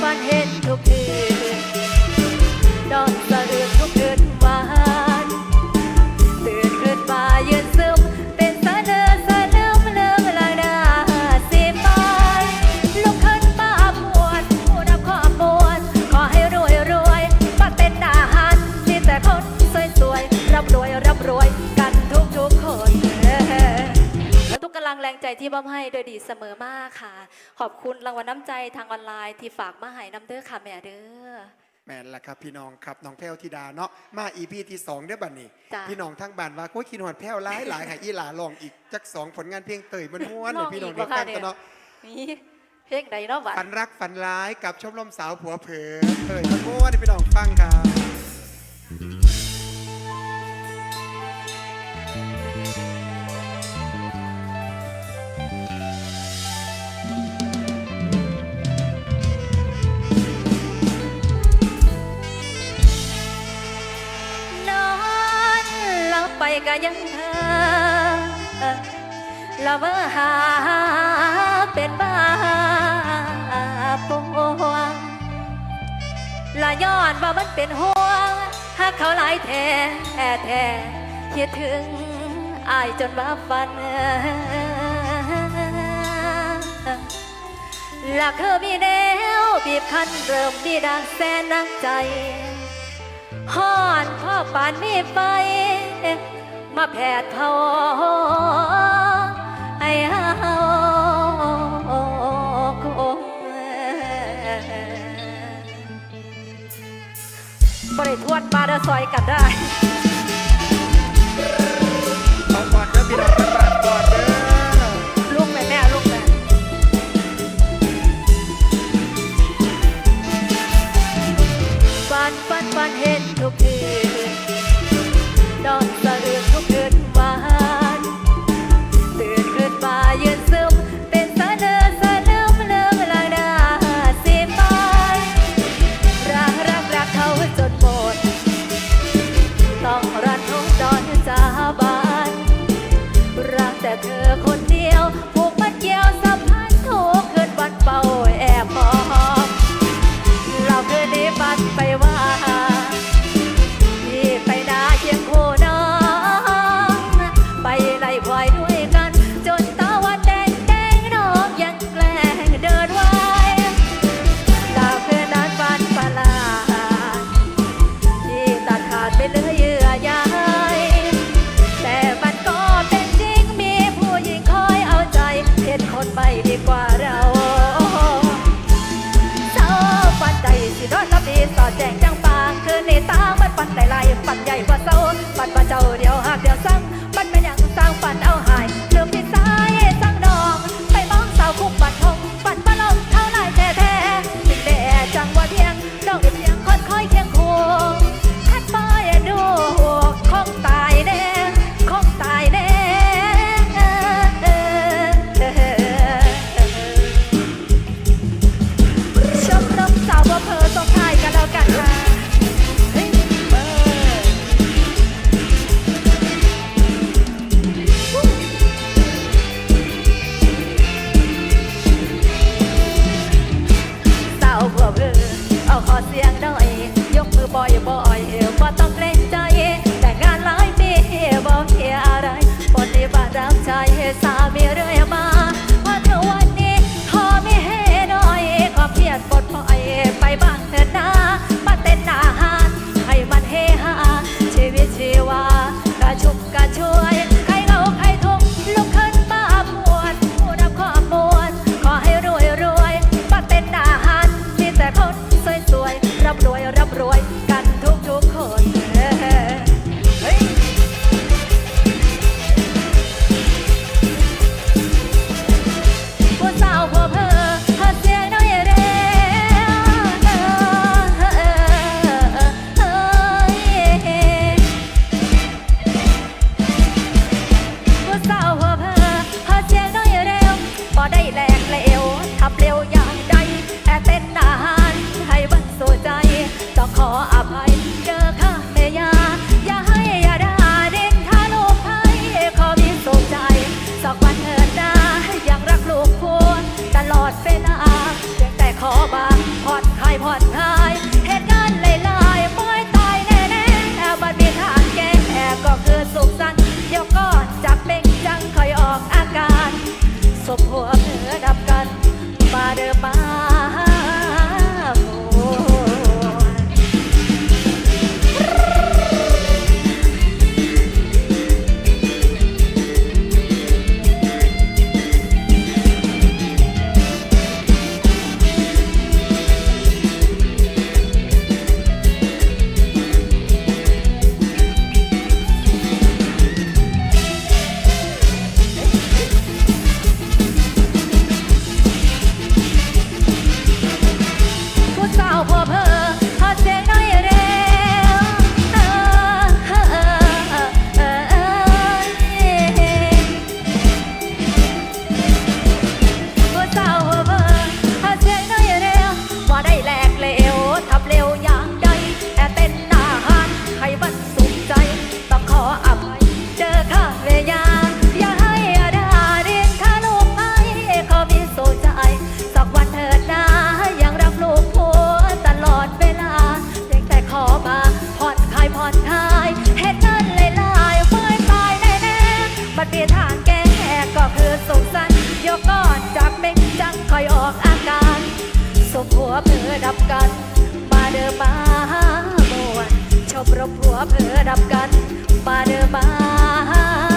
ฝันเห็นทุกที รงใจที่บ้าให้โดยดีเสมอมากค่ะ ขอบคุณรางวัลน้ำใจทางออนไลน์ที่ฝากมาให้น้ำเด้อค่ะแม่เด้อ แม่นละครับพี่น้องครับน้องแพ้วธิดาเนาะมาอีพีที่สองเด้อบัดนี้ จ้ะ พี่น้องทั้งบ้านว่าโอ้ยคิดหอดแพ้วหลายหลายค่ะอีหลาลองอีกจักสองผลงานเพลงเตยมันม้วนเลยพี่น้องลเดีองยวอีกบ่คะเนี่ยกันกันเนาะ นี่เพลงใดเนาะบัด ฝันรักฝันร้ายกับชมรมสาวผัวเผลอเตยมันม้วนให้พี่น้องฟังครับ ไปก็ยังเธอละเมอหาเป็นบ้าปวงละย้อนว่ามันเป็นห่วงหากเขาหลายแท้แท้คิดถึงอายจนว่าฝันหละคือมีแนวบีบคั้นเริ่มดีดังแสนนักใจฮอนพ่อปานมีไฟ มาแผดเผาให้เฮาคงบริทวดมาเดอซอยกันได้ สอดแจงจังปางคืนนี้ตามันปันแต่ลายปันใหญ่กว่าเศร้าปันว่าเจ้า ดับกัน มาเดิมมาหามวนชอบรบหัวเพอดับกัน มาเดิมมา